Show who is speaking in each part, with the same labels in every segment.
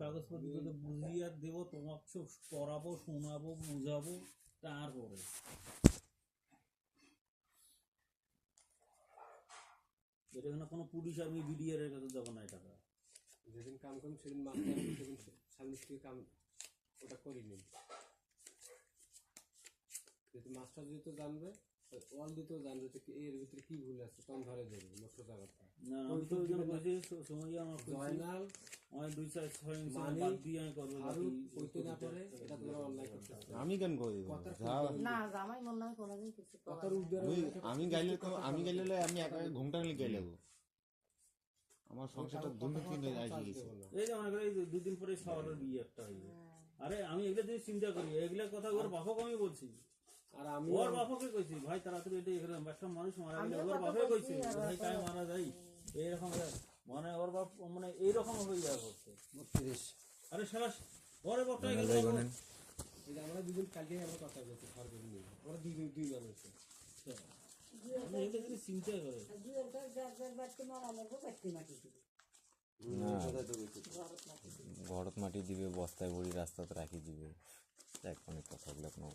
Speaker 1: কাগজপত্র তোকে বুঝিয়ে দেবো তোমাকে সব পড়াবো শোনাবো বুঝাবো তারপরে। এটা এখানে কোনো পুলিশ আর্মি বিডিআর এর কাছে দেবো না এই টাকা।
Speaker 2: যেদিন কাম করুন সেদিন মাস্টার সেদিন স্ত্রী কাম ওটা করে নিন যেহেতু মাস্টার যেহেতু জানবে ওয়াল দিতেও জানবে যে এর ভিতরে কি ভুল আছে তখন ধরে দেবে মোটর জায়গাটা।
Speaker 1: না আমি তো ওই জন্য বলছি সময় আমার
Speaker 2: জয়নাল
Speaker 1: আমি
Speaker 3: কেন করে
Speaker 4: মনে
Speaker 3: ওই আমি গাইলে তো আমি গাইলে আমি একা ঘুমটা নিলে গাইলে আমার সংসারটা দুর্নীতি নিয়ে আসি গেছে।
Speaker 1: এই যে মনে করো দুদিন পরে সবার বিয়ে একটা আরে আমি এগুলো দিয়ে চিন্তা করি এগুলা কথা ওর বাপকে আমি বলছি।
Speaker 2: আর আমি
Speaker 1: ওর বাপকে কইছি ভাই তাড়াতাড়ি এটা এখানে একটা মানুষ মারা গেলে ওর
Speaker 4: কথা
Speaker 1: বাপে
Speaker 4: বলছি,
Speaker 1: কইছি ভাই কাই মারা যাই এইরকম মানে ওর বাপ মানে এইরকম হয়ে যাওয়া করছে
Speaker 2: বত্রিশ
Speaker 1: আরে সারা ওরে বাপটা গেল
Speaker 2: এই আমরা দুদিন কালকে আমরা কথা বলছি সরকারি নিয়ে আমরা দুই দুই
Speaker 1: আমি চিন্তা করে।
Speaker 4: ঘর ঘরত মাটি দিবে।
Speaker 5: বস্তায় ভরি রাস্তাতে রাখি দিবে। দেখ অনেক কথা বলে কোনো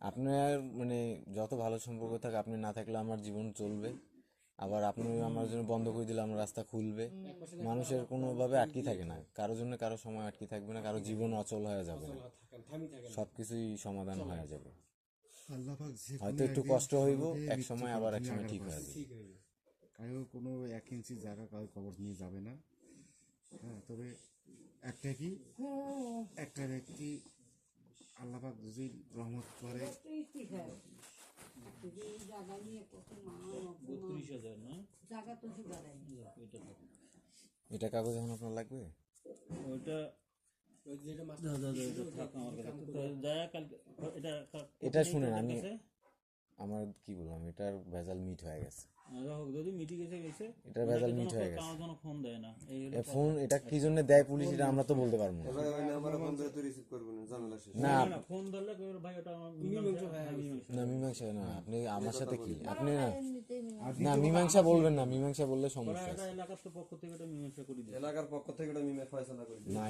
Speaker 5: আপনার মানে যত ভালো সম্পর্ক থাকে আপনি না থাকলে আমার জীবন চলবে। আবার আপনি আমার জন্য বন্ধ করে দিলে আমার রাস্তা খুলবে। মানুষের কোনোভাবে আটকে থাকে না। কারোর জন্য কারও সময় আটকে থাকবে না কারও জীবন অচল হয়ে যাবে না। সব কিছুই সমাধান হয়ে যাবে।
Speaker 3: আল্লাহ পাক যে
Speaker 5: হয়তো একটু কষ্ট হইব এক সময় আবার এক সময় ঠিক হয়ে যাবে।
Speaker 2: ঠিক হয়ে যাবে
Speaker 3: কারও কোনো এক ইঞ্চি জায়গা কারও কবর নিয়ে যাবে না। হ্যাঁ তবে একটা কি? একটা ব্যক্তি আল্লাহ পাক যদি রহমত করে
Speaker 4: মান।
Speaker 1: এটা
Speaker 5: কাগজ এখন আপনার লাগবে
Speaker 1: ওইটা এটা আমার কাছে তো কালকে এটা
Speaker 5: এটা শুনেন, আমি-? আমার কি বললাম এটার ভেজাল মিট হয়ে গেছে
Speaker 1: হোক, যদি মিটি গেছে গেছে
Speaker 5: এটার ভেজাল মিট হয়ে গেছে।
Speaker 1: ফোন দেয় না। এই হলো
Speaker 5: এ ফোন এটা কি জন্য দেয় পুলিশ এটা আমরা তো বলতে পারব না।
Speaker 6: এবারে ওই নাম্বার ফোন করে তুই রিসিভ করবি না ঝামেলা শেষ।
Speaker 5: না
Speaker 1: না, না, ফোন ধরলে ভাই ওটা আমার মীমাংসা মীমাংসা।
Speaker 5: না মীমাংসা না আপনি আমার সাথে কি? আপনি না না মীমাংসা বলবেন না মীমাংসা বললে সমস্যা
Speaker 1: এটা
Speaker 5: আছে।
Speaker 1: এলাকার পক্ষ থেকে এটা মীমাংসা করে দিবে
Speaker 6: এলাকার পক্ষ থেকে ওটা মিমে ফয়সালা করে দিবে
Speaker 5: না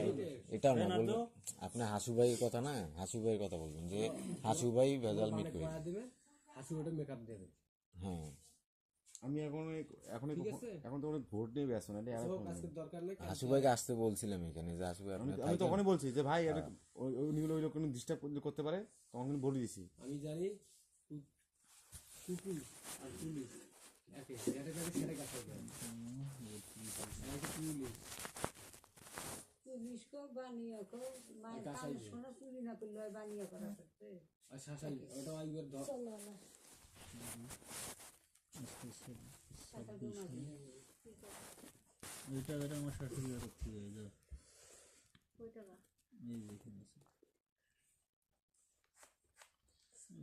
Speaker 5: এটাও না বলবেন আপনি হাসু ভাইয়ের কথা না হাসু ভাইয়ের কথা বলবেন যে হাসু ভাই ভেজাল মিট করে
Speaker 2: করা হাসি ওটা মেকআপ দেবে।
Speaker 5: হ্যাঁ।
Speaker 3: আমি এখন এখন এখন তো অনেক ভোট নিয়ে ব্যস্ত না
Speaker 5: হাসু ভাইকে আসতে বলছিলাম এখানে যে হাসু ভাই
Speaker 3: আমি। তখনই বলছি যে ভাই এটা ওই ওই লোক ডিস্টার্ব করতে পারে তখন কিন্তু বলে দিছি
Speaker 2: আমি জানি কু- কুকুর আর পুলিশ। একে যেটা যাবে সেটা কাছে যায় পুলিশ।
Speaker 4: পুলিশ কো বানিয়ে কো, মায়ের
Speaker 2: এটা
Speaker 4: শোনা চুরি না করলে বানিয়ে করা করতে।
Speaker 2: আর শাসালি ওটা আইবার ধর
Speaker 1: এটা এটা আমার শাশুড়ি আর কি যায়
Speaker 4: কই টাকা?
Speaker 1: এই যে এখানে আছে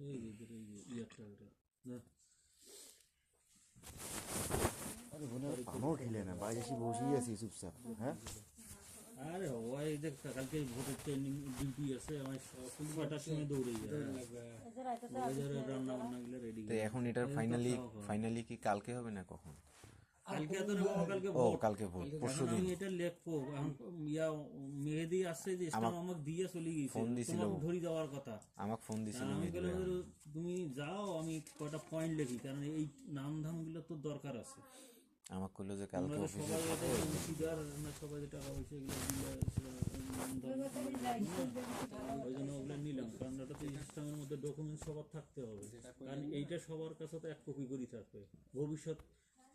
Speaker 1: এই যে এই যে ইয়ারটা ওটা যা।
Speaker 3: আরে বোনের পানও খেলে না বাড়ি এসে বসেই আছি চুপচাপ হ্যাঁ
Speaker 1: আরে ওই দেখ কালকে ভোটের ট্রেনিং ডিউটি আছে আমার ছটার সময় দৌড়ে যায়।
Speaker 4: এদের রাতে তো
Speaker 1: ওই যে রান্না বান্না গুলো রেডি
Speaker 5: তো এখন এটার ফাইনালি ফাইনালি কি কালকে হবে না কখন?
Speaker 1: কালকে তো কালকে
Speaker 5: ও কালকে ভোট পরশু
Speaker 1: আমি এটা লেখবো ইয়া মেহেদি আসছে যে আমাকে দিয়ে চলে গেছে
Speaker 5: ফোন দিছিল।
Speaker 1: তোমাকে যাওয়ার কথা।
Speaker 5: আমাকে ফোন দিছিল
Speaker 1: আমি তুমি যাও আমি কয়টা পয়েন্ট লিখি কারণ এই নাম ধামগুলো তো দরকার আছে।
Speaker 5: আমাকে কইলো যে কালকে
Speaker 1: তো
Speaker 5: অফিসে
Speaker 1: সবাই যে টাকা পয়সা ওই জন্য ওগুলো নিলাম কারণ এটা তো সিস্টেমের মধ্যে ডকুমেন্ট সবার থাকতে হবে। কারণ এইটা সবার কাছে তো এক কপি করে থাকবে। ভবিষ্যৎ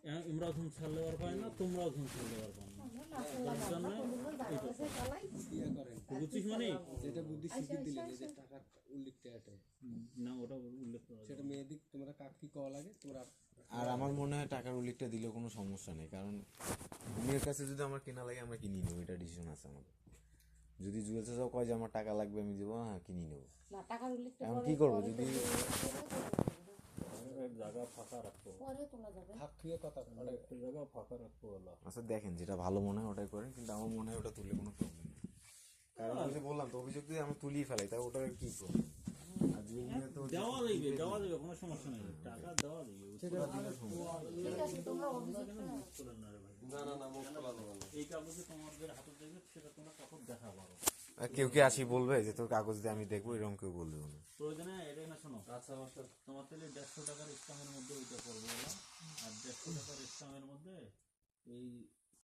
Speaker 1: আহ, ইমরাও ধন ছাড়লে আর পায় না তোমরাও ধন পায় না। বুঝছিস মানে?
Speaker 2: যেটা বুদ্ধি শিখিয়ে দিলে যে টাকার উল্লেখটা
Speaker 1: না ওটা উল্লেখ
Speaker 2: সেটা মেয়েদিক তোমরা কাক কি কওয়া লাগে তোমরা
Speaker 5: আর আমার মনে হয় টাকার উল্লেখটা দিলেও কোনো সমস্যা নেই কারণ মেয়ের কাছে যদি আমার কেনা লাগে আমরা কিনি নেব এটা ডিসিশন আছে আমাদের। যদি জুয়েল চাচাও কয় যে আমার টাকা লাগবে আমি দেবো হ্যাঁ কিনি নেব।
Speaker 4: না টাকার উল্লেখটা
Speaker 5: এখন কি করব যদি
Speaker 1: জায়গা ফাঁকা রাখব
Speaker 4: পরে তোলা যাবে।
Speaker 2: হাক কথা
Speaker 1: একটা জায়গা ফাঁকা রাখব হলো
Speaker 5: আচ্ছা দেখেন যেটা ভালো মনে হয় ওটাই করেন কিন্তু আমার মনে হয় ওটা তুললে কোনো প্রবলেম নেই। কারণ আমি বললাম তো অভিযোগ যদি আমি তুলিয়ে ফেলাই তাই ওটার কি
Speaker 1: দেওয়া দেওয়া যাবে কোনো সমস্যা নেই। টাকা দেওয়া যাবে
Speaker 4: তোমরা
Speaker 1: তোমরা
Speaker 5: আর। কেউ কি আসি বলবে যে তোর কাগজ দিয়ে আমি দেখব এরকম কেউ বলবে না
Speaker 1: প্রয়োজনে না শোনো
Speaker 6: আচ্ছা
Speaker 1: তোমার তাহলে দেড়শো টাকার ইসলামের মধ্যে ওইটা করব আর দেড়শো টাকার ইসলামের মধ্যে এই